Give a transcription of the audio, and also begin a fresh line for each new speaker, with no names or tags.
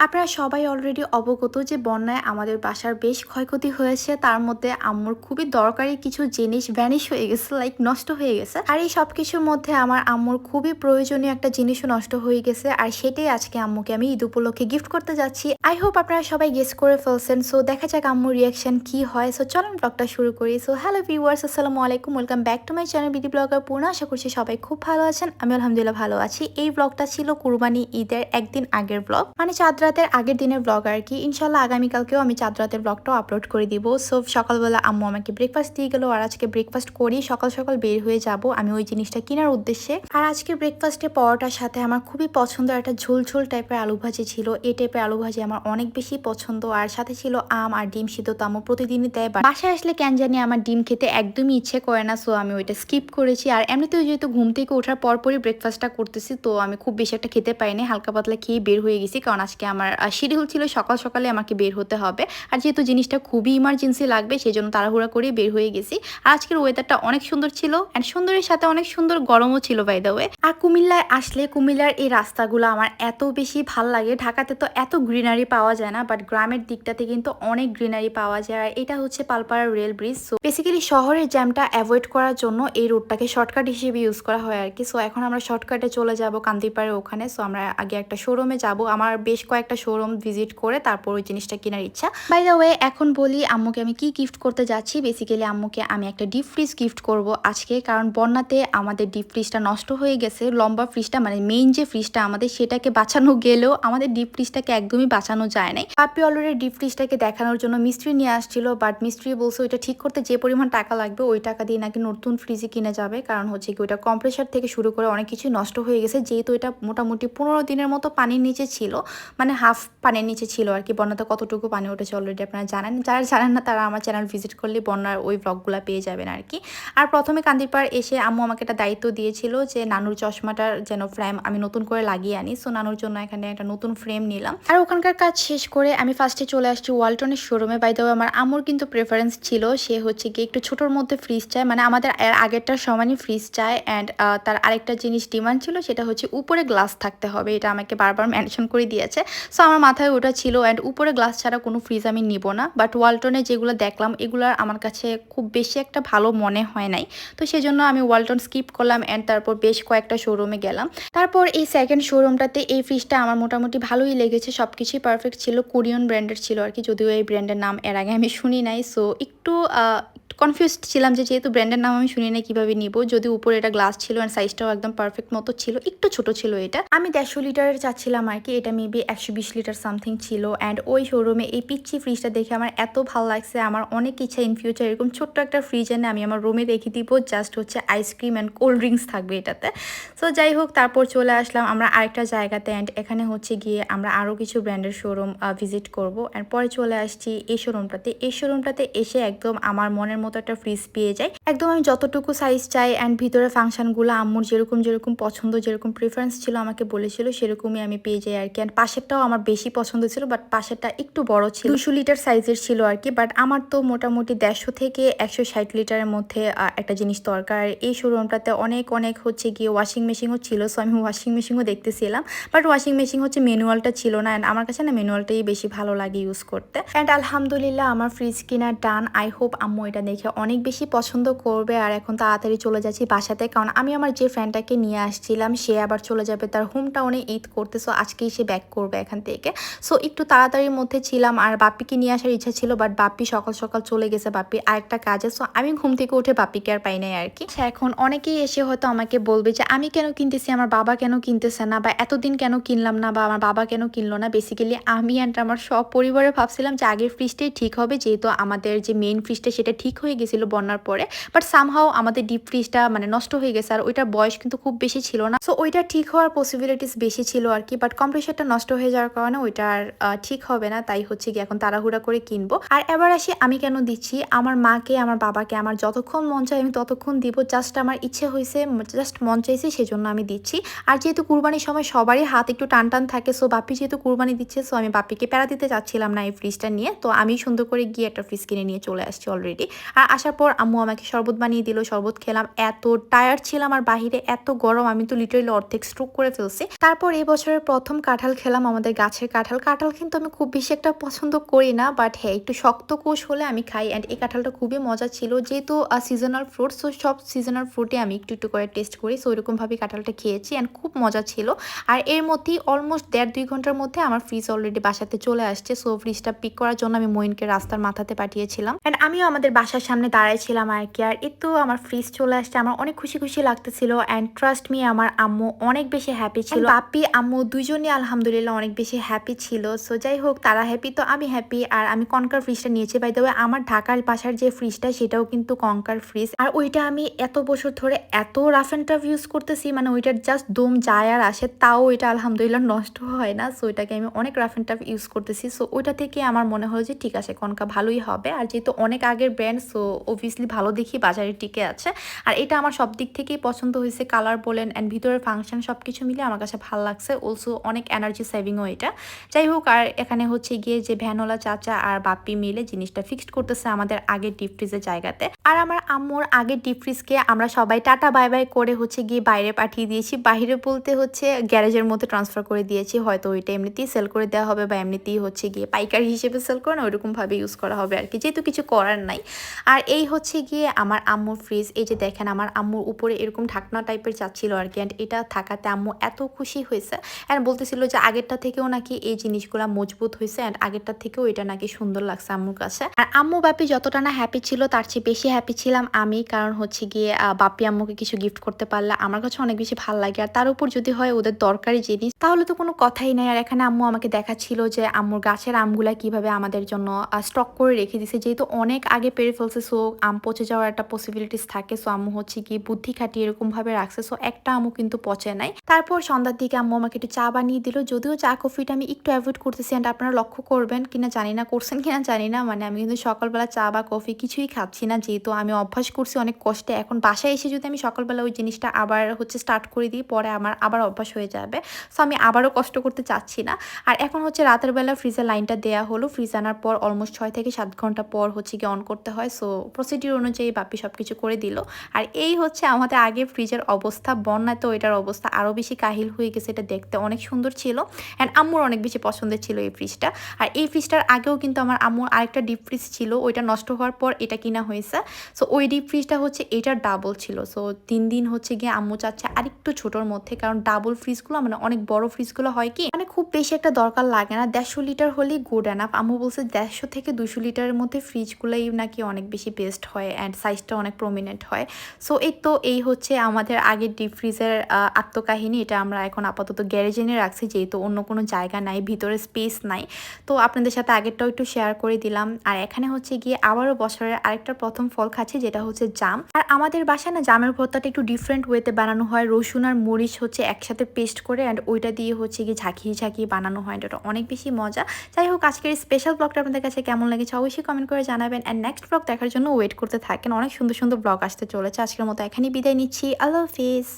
আপনারা সবাই অলরেডি অবগত যে বন্যায় আমাদের বাসার বেশ ক্ষয়ক্ষতি হয়েছে। তার মধ্যে আম্মুর খুবই দরকারি কিছু জিনিস ভ্যানিশ হয়ে গেছে লাইক নষ্ট হয়ে গেছে। আর এই সব কিছুর মধ্যে আমার আম্মুর খুবই প্রয়োজনীয় একটা জিনিসও নষ্ট হয়ে গেছে। আর সেটাই আজকে আম্মুকে আমি ঈদ উপলক্ষে গিফট করতে যাচ্ছি। আই হোপ আপনারা সবাই গেস করে ফেলছেন। সো দেখা যাক আম্মুর রিয়াকশন কি হয়। সো চলুন ব্লগটা শুরু করি। সো হ্যালো ভিউয়ার্স আসসালামু আলাইকুম। Welcome back to my channel BD blogger পূর্ণ আশা করছি সবাই খুব ভালো আছেন। আমি আলহামদুলিল্লাহ ভালো আছি। এই ব্লগটা ছিল কুরবানি ঈদের একদিন আগের ব্লগ মানে চাঁদ রাতের আগের দিনের ব্লগ আর কি। ইনশাল্লাহ আগামীকালকেও আমি চাঁদ রাতের ব্লগটাও আপলোড করে দিব। সো সকালবেলা আম্মু আমাকে ব্রেকফাস্ট দিয়ে গেলো, আর আজকে ব্রেকফাস্ট করি, সকাল সকাল বের হয়ে যাব আমি ওই জিনিসটা কেনার উদ্দেশ্যে। আর আজকে ব্রেকফাস্টে পরোটার সাথে আমার খুবই পছন্দ একটা ঝোল ঝোল টাইপের আলু ভাজি ছিল। এই টাইপের আলু ভাজি আমার অনেক বেশি পছন্দ, আর সাথে ছিল আম আর ডিম সিদ্ধ তো আম্মু প্রতিদিনই দেয়। বাসায় আসলে কেন জানি আমার ডিম খেতে একদমই ইচ্ছে করে না সো আমি ওইটা স্কিপ করেছি। আর এমনিতেও যেহেতু ঘুম থেকে ওঠার পরপরই ব্রেকফাস্টটা করতেছি, তো আমি খুব বেশি একটা খেতে পাইনি হালকা পাতলা খেয়ে বের হয়ে গেছি, কারণ আজকে আমার শিডিউল ছিল সকাল সকালে আমাকে বের হতে হবে। আর যেহেতু জিনিসটা খুবই ইমার্জেন্সি লাগবে সেই জন্য তাড়াহুড়া করে বের হয়ে গেছি। আর আজকের ওয়েদারটা অনেক সুন্দর ছিল অ্যান্ড সুন্দরের সাথে অনেক সুন্দর গরমও ছিল বাই দ্য ওয়ে আর কুমিল্লায় আসলে কুমিল্লার এই রাস্তাগুলো আমার এত বেশি ভালো লাগে। ঢাকাতে তো এত গ্রিনারি পাওয়া যায় না বাট গ্রামের দিকটাতে কিন্তু অনেক গ্রিনারি পাওয়া যায়। আর এটা হচ্ছে Palpara rail bridge so basically শহরের জ্যামটা অ্যাভয়েড করার জন্য এই রোডটাকে শর্টকাট হিসেবে ইউজ করা হয় আর কি। সো এখন আমরা শর্টকাটে চলে যাব কান্দিপাড়ের ওখানে। সো আমরা আগে একটা শোরুমে যাব। আমার বেশ কয়েকটা শোরুম ভিজিট করে তারপর ওই জিনিসটা কেনার ইচ্ছা। বাই দ্য ওয়ে এখন বলি, আম্মুকে আমি কি গিফট করতে যাচ্ছি? বেসিক্যালি আম্মুকে আমি একটা ডিপ ফ্রিজ গিফট করব আজকে, কারণ বন্যাতে আমাদের ডিপ ফ্রিজটা নষ্ট হয়ে গেছে। লম্বা ফ্রিজটা মানে মেইন যে ফ্রিজটা আমাদের, সেটাকে বাঁচানো গেলেও আমাদের ডিপ ফ্রিজটাকে একদমই বাঁচানো যায় নাই। পাপি অলরেডি ডিপ ফ্রিজটাকে দেখানোর জন্য মিস্ত্রি নিয়ে আসছিল বাট মিস্ত্রি বলছে ওইটা ঠিক করতে যে পরিমাণ টাকা লাগবে, ওই টাকা দিয়ে নাকি নতুন ফ্রিজে কিনে যাবে। কারণ হচ্ছে কি, ওইটা কম্প্রেসার থেকে শুরু করে অনেক কিছু নষ্ট হয়ে গেছে, যেহেতু এটা মোটামুটি পনেরো দিনের মতো পানির নিচে ছিল। মানে হাফ পানির নিচে ছিল আর কি। বন্যাতে কতটুকু পানি উঠেছে অলরেডি আপনারা জানেন। যারা জানেন না, তারা আমার চ্যানেল ভিজিট করলে বন্যার ওই ব্লগগুলো পেয়ে যাবেন আর কি। আর প্রথমে কান্দিপাড় এসে আম্মু আমাকে একটা দায়িত্ব দিয়েছিল যে, নানুর চশমাটার যেন ফ্রেম আমি নতুন করে লাগিয়ে আনি। সো নানুর জন্য এখানে একটা নতুন ফ্রেম নিলাম। আর ওখানকার কাজ শেষ করে আমি ফার্স্টে চলে আসছি ওয়ালটনের শোরুমে বাই দেওয়া আমার আম্মুর কিন্তু প্রেফারেন্স ছিল, সে হচ্ছে কি একটু ছোটোর মধ্যে ফ্রিজ চায়। মানে আমাদের আগেরটার সমানই ফ্রিজ চায় অ্যান্ড তার আরেকটা জিনিস ডিমান্ড ছিল, সেটা হচ্ছে উপরে গ্লাস থাকতে হবে। এটা আমাকে বারবার মেনশন করে দিয়েছে। সো আমার মাথায় ওটা ছিল অ্যান্ড উপরে গ্লাস ছাড়া কোনো ফ্রিজ আমি নিব না বাট ওয়ালটনে যেগুলো দেখলাম, এগুলোর আমার কাছে খুব বেশি একটা ভালো মনে হয় নাই। তো সেজন্য আমি ওয়ালটন স্কিপ করলাম অ্যান্ড তারপর বেশ কয়েকটা শোরুমে গেলাম। তারপর এই সেকেন্ড শোরুমটাতে এই ফ্রিজটা আমার মোটামুটি ভালোই লেগেছে সব কিছুই পারফেক্ট ছিল কোরিয়ন ব্র্যান্ডের ছিল আর কি, যদিও এই ব্র্যান্ডের নাম এর আগে আমি শুনি নাই। সো একটু কনফিউজড ছিলাম যে যেহেতু ব্র্যান্ডের নাম আমি শুনি না কীভাবে নিব। যদি উপরে এটা গ্লাস ছিল অ্যান্ড সাইজটাও একদম পারফেক্ট মতো ছিল, একটু ছোট ছিল এটা। আমি দেড়শো লিটারের চাচ্ছিলাম আর কি, এটা মেবি একশো বিশ লিটার সামথিং ছিল। অ্যান্ড ওই শোরুমে এই পিচ্ছি ফ্রিজটা দেখে আমার এত ভালো লাগছে, আমার অনেক ইচ্ছা ইন ফিউচার এরকম ছোট্ট একটা ফ্রিজ এনে আমি আমার রুমে রেখে দিব জাস্ট হচ্ছে আইসক্রিম অ্যান্ড কোল্ড ড্রিঙ্কস থাকবে এটাতে। সো যাই হোক, তারপর চলে আসলাম আমরা আরেকটা জায়গাতে অ্যান্ড এখানে হচ্ছে গিয়ে আমরা আরও কিছু ব্র্যান্ডের শোরুম ভিজিট করব। অ্যান্ড পরে চলে আসছি এই শোরুমটাতে এই শোরুমটাতে এসে একদম আমার মনের মতো একটা ফ্রিজ পেয়ে যায়। একদম আমি যতটুকু সাইজ চাই অ্যান্ড ভিতরে ফাংশনগুলো আম্মুর যেরকম যেরকম পছন্দ, যেরকম প্রিফারেন্স ছিল আমাকে বলেছিল, সেরকমই আমি পেয়ে যাই আর কি। অ্যান্ড পাশেরটাও আমার বেশি পছন্দ ছিল বাট পাশেরটা একটু বড় ছিল। দুশো লিটার সাইজের ছিল আর কি বাট আমার তো মোটামুটি দেড়শো থেকে একশো ষাট লিটারের মধ্যে একটা জিনিস দরকার। আর এই শোরুমটাতে অনেক অনেক হচ্ছে গিয়ে ওয়াশিং মেশিনও ছিল সো আমি ওয়াশিং মেশিনও দেখতেছিলাম। বাট ওয়াশিং মেশিন হচ্ছে ম্যানুয়ালটা ছিল না অ্যান্ড আমার কাছে না ম্যানুয়ালটাই বেশি ভালো লাগে ইউজ করতে। অ্যান্ড আলহামদুলিল্লাহ, আমার ফ্রিজ কিনা ডান আই হোপ আম্মু এটা দেখে অনেক বেশি পছন্দ করবে আর এখন তাড়াতাড়ি চলে যাচ্ছি বাসাতে। কারণ আমি আমার যে ফ্রেন্ডটাকে নিয়ে আসছিলাম, সে আবার চলে যাবে। তার হোম টাউনে ঈদ করতে সো আজকেই সে ব্যাক করবে এখান থেকে। সো একটু তাড়াতাড়ির মধ্যে ছিলাম আর বাপ্পিকে নিয়ে আসার ইচ্ছা ছিল বাট বাপ্পি সকাল সকাল চলে গেছে। বাপ্পি আরেকটা কাজে সো আমি ঘুম থেকে উঠে বাপ্পিকে আর পাই নাই আর কি। এখন অনেকেই এসে হয়তো আমাকে বলবে যে, আমি কেন কিনতেছি? আমার বাবা কেন কিনতেছে না? বা এতদিন কেন কিনলাম না? বা আমার বাবা কেন কিনলো না? বেসিক্যালি আমি অ্যান্ড আমার সব পরিবারে ভাবছিলাম যে আগের ফ্রিজটাই ঠিক হবে, যেহেতু আমাদের যে মেইন ফ্রিজটা সেটা ঠিক হয়ে গেছিল বন্যার পরে বাট সামহাও আমাদের ডিপ ফ্রিজটা মানে নষ্ট হয়ে গেছে, আর ওইটার বয়স কিন্তু খুব বেশি ছিল না। সো ওইটা ঠিক হওয়ার পসিবিলিটিস বেশি ছিল আর কি বাট কম্প্রেসারটা নষ্ট হয়ে যাওয়ার কারণে ওইটা আর ঠিক হবে না, তাই হচ্ছে কি এখন তাড়াহুড়া করে কিনবো। আর এবার আসি আমি কেন দিচ্ছি, আমার মাকে, আমার বাবাকে, আমার যতক্ষণ মন চাই আমি ততক্ষণ দিব জাস্ট আমার ইচ্ছে হয়েছে জাস্ট মন চাইছে সেজন্য আমি দিচ্ছি। আর যেহেতু কুরবানির সময় সবারই হাত একটু টান টান থাকে সো বাপি যেহেতু কুরবানি দিচ্ছে সো আমি বাপিকে প্যারা দিতে চাচ্ছিলাম না এই ফ্রিজটা নিয়ে, তো আমি সুন্দর করে গিয়ে একটা ফ্রিজ কিনে নিয়ে চলে আসছি অলরেডি আর আসার পর আম্মু আমাকে শরবত বানিয়ে দিল, শরবত খেলাম। এত টায়ার্ড ছিলাম আর বাহিরে এত গরম, আমি তো লিটারেলি অর্ধেক স্ট্রোক করে ফেলছি। তারপর এই বছরের প্রথম কাঁঠাল খেলাম আমাদের গাছের কাঁঠাল। কাঁঠাল কিন্তু আমি খুব বেশি একটা পছন্দ করি না বাট হ্যাঁ একটু শক্ত কোষ হলে আমি খাই। অ্যান্ড এই কাঁঠালটা খুবই মজা ছিল, যেহেতু সিজনাল ফ্রুট সো সব সিজনাল ফ্রুটে আমি একটু একটু করে টেস্ট করি। সো ওইরকমভাবে কাঁঠালটা খেয়েছি অ্যান্ড খুব মজা ছিল। আর এর মধ্যেই অলমোস্ট দেড় দুই ঘণ্টার মধ্যে আমার ফ্রিজ অলরেডি বাসাতে চলে আসছে। সো ফ্রিজটা পিক করার জন্য আমি মইনকে রাস্তার মাথাতে পাঠিয়েছিলাম। অ্যান্ড আমিও আমাদের বাসার সামনে দাঁড়াইছিলাম আর কি। আর এই তো আমার ফ্রিজ চলে আসছে। আমার অনেক খুশি খুশি লাগতেছিল অ্যান্ড ট্রাস্ট মি আমার আম্মু অনেক বেশি হ্যাপি ছিল। বাপি আম্মু দুজনই আলহামদুলিল্লাহ অনেক বেশি হ্যাপি ছিল। সো যাই হোক, তারা হ্যাপি তো আমি হ্যাপি আর আমি কনকার ফ্রিজটা নিয়েছি। বাই দেবে আমার ঢাকার বাসার যে ফ্রিজটা সেটাও কিন্তু কনকার ফ্রিজ আর ওইটা আমি এত বছর ধরে এত রাফ অ্যান্ড টাফ ইউজ করতেছি মানে ওইটার জাস্ট দম যায় আর আসে, তাও ওইটা আলহামদুলিল্লাহ নষ্ট হয় না। সো ওইটাকে আমি অনেক রাফ অ্যান্ড টাফ ইউজ করতেছি। সো ওইটা থেকে আমার মনে হলো যে, ঠিক আছে কনকা ভালোই হবে। আর যেহেতু অনেক আগের ব্র্যান্ড সো অবভিয়াসলি ভালো দেখি বাজারে টিকে আছে। আর এটা আমার সব দিক থেকেই পছন্দ হয়েছে। কালার বলেন অ্যান্ড ভিতরের ফাংশন সব কিছু মিলে আমার কাছে ভালো লাগছে। অলসো অনেক এনার্জি সেভিংও এটা। যাই হোক, আর এখানে হচ্ছে গিয়ে যে ভ্যানোলা চাচা আর বাপ্পি মিলে জিনিসটা ফিক্সড করতেছে আমাদের আগের ডিপ ফ্রিজের জায়গাতে। আর আমার আম্মুর আগের ডিপ ফ্রিজকে আমরা সবাই টাটা বাই বাই করে হচ্ছে গিয়ে বাইরে পাঠিয়ে দিয়েছি। বাইরে বলতে হচ্ছে গ্যারেজের মধ্যে ট্রান্সফার করে দিয়েছি। হয়তো ওইটা এমনিতেই সেল করে দেওয়া হবে বা এমনিতেই হচ্ছে গিয়ে পাইকারি হিসেবে সেল করে না, ওইরকমভাবে ইউজ করা হবে আর কি। যেহেতু কিছু করার নাই। আর এই হচ্ছে গিয়ে আমার আম্মুর ফ্রিজ এই যে দেখেন আমার আম্মুর উপরে এরকম ঢাকনা টাইপের চাচ্ছিল আর কি অ্যান্ড এটা থাকাতে আম্মু এত খুশি হয়েছে অ্যান্ড বলতেছিল যে আগেরটা থেকেও নাকি এই জিনিসগুলা মজবুত হয়েছে অ্যান্ড আগেরটা থেকেও এটা নাকি সুন্দর লাগছে আম্মুর কাছে। আর আম্মু বাপি যতটা না হ্যাপি ছিল, তার চেয়ে বেশি হ্যাপি ছিলাম আমি, কারণ হচ্ছে গিয়ে বাপি আম্মুকে কিছু গিফট করতে পারলে আমার কাছে অনেক বেশি ভালো লাগে, আর তার উপর যদি হয় ওদের দরকারি জিনিস, তাহলে তো কোনো কথাই নাই, আর এখানে আম্মু আমাকে দেখাচ্ছিল যে আম্মুর গাছের আমগুলা কীভাবে আমাদের জন্য স্টক করে রেখে দিছে, যেহেতু অনেক আগে পেরে ফেলছে সো আম পচে যাওয়ার একটা পসিবিলিটিস থাকে, সো আম্মু হচ্ছে কি বুদ্ধি খাটিয়ে এরকম ভাবে রাখছে, সো একটা আমু কিন্তু পচে নাই। তারপর সন্ধ্যার দিকে আম্মু আমাকে একটু চা বানিয়ে দিল, যদিও চা কফিটা আমি একটু অ্যাভয়েড করতেছি অ্যান্ড আপনারা লক্ষ্য করবেন কিনা জানি না, করছেন কিনা জানি না মানে আমি কিন্তু সকালবেলা চা বা কফি কিছুই খাচ্ছি না, যেহেতু আমি অভ্যাস করছি অনেক কষ্টে, এখন বাসায় এসে যদি আমি সকালবেলা ওই জিনিসটা আবার হচ্ছে স্টার্ট করে দিই, পরে আমার আবার অভ্যাস হয়ে যাবে, সো আমি আবারও কষ্ট করতে চাচ্ছি না। আর এখন হচ্ছে রাতের বেলা ফ্রিজের লাইনটা দেওয়া হলো ফ্রিজ আনার পর অলমোস্ট ছয় থেকে সাত ঘণ্টা পর হচ্ছে গিয়ে অন করতে হয় সো প্রসিডিউর অনুযায়ী বাপি সব কিছু করে দিল। আর এই হচ্ছে আমাদের আগে ফ্রিজের অবস্থা বন্যায় তো এটার অবস্থা আরও বেশি কাহিল হয়ে গেছে, এটা দেখতে অনেক সুন্দর ছিল। অ্যান্ড আম্মুর অনেক বেশি পছন্দের ছিল এই ফ্রিজটা। আর এই ফ্রিজটার আগেও কিন্তু আমার আম্মুর আরেকটা ডিপ ফ্রিজ ছিল, ওইটা নষ্ট হওয়ার পর এটা কিনা হয়েছে। সো ওই ডিপ ফ্রিজটা হচ্ছে এটার ডাবল ছিল। সো তিন দিন হচ্ছে গিয়ে আম্মু চাচ্ছে আরেকটু ছোটোর মধ্যে, কারণ ডাবল ফ্রিজগুলো মানে অনেক বড় ফ্রিজগুলো হয় কি মানে খুব বেশি একটা দরকার লাগে না। দেড়শো লিটার হলেই গুড অ্যানাফ আম্মু বলছে দেড়শো থেকে দুশো লিটারের মধ্যে ফ্রিজগুলোই নাকি অনেক বেশি বেস্ট হয় অ্যান্ড সাইজটা অনেক প্রমিনেন্ট হয়। সো এই তো এই হচ্ছে আমাদের আগের ডিপ ফ্রিজের আত্মকাহিনী। এটা আমরা এখন আপাতত গ্যারেজে এনে রাখছি, যেহেতু অন্য কোনো জায়গা নাই, ভিতরে স্পেস নাই। তো আপনাদের সাথে আগেরটাও একটু শেয়ার করে দিলাম। আর এখানে হচ্ছে গিয়ে আবারও বছরের আরেকটা প্রথম ফল খাচ্ছি, যেটা হচ্ছে জাম। আর আমাদের বাসায় না জামের ভর্তাটা একটু ডিফারেন্ট ওয়েতে বানানো হয়। রসুন আর মরিচ হচ্ছে একসাথে পেস্ট করে অ্যান্ড ওইটা দিয়ে হচ্ছে গিয়ে ঝাঁকিয়ে ঝাঁকিয়ে বানানো হয়। এটা অনেক বেশি মজা। যাই হোক, আজকের স্পেশাল ব্লগটা আপনাদের কাছে কেমন লেগেছে অবশ্যই কমেন্ট করে জানাবেন। অ্যান্ড নেক্সট ব্লগ দেখার জন্য ওয়েট করতে থাকেন। অনেক সুন্দর সুন্দর ব্লগ আসতে চলেছে। আজকের মতো এখানেই বিদায় নিচ্ছি। আল্লাহ হাফিজ।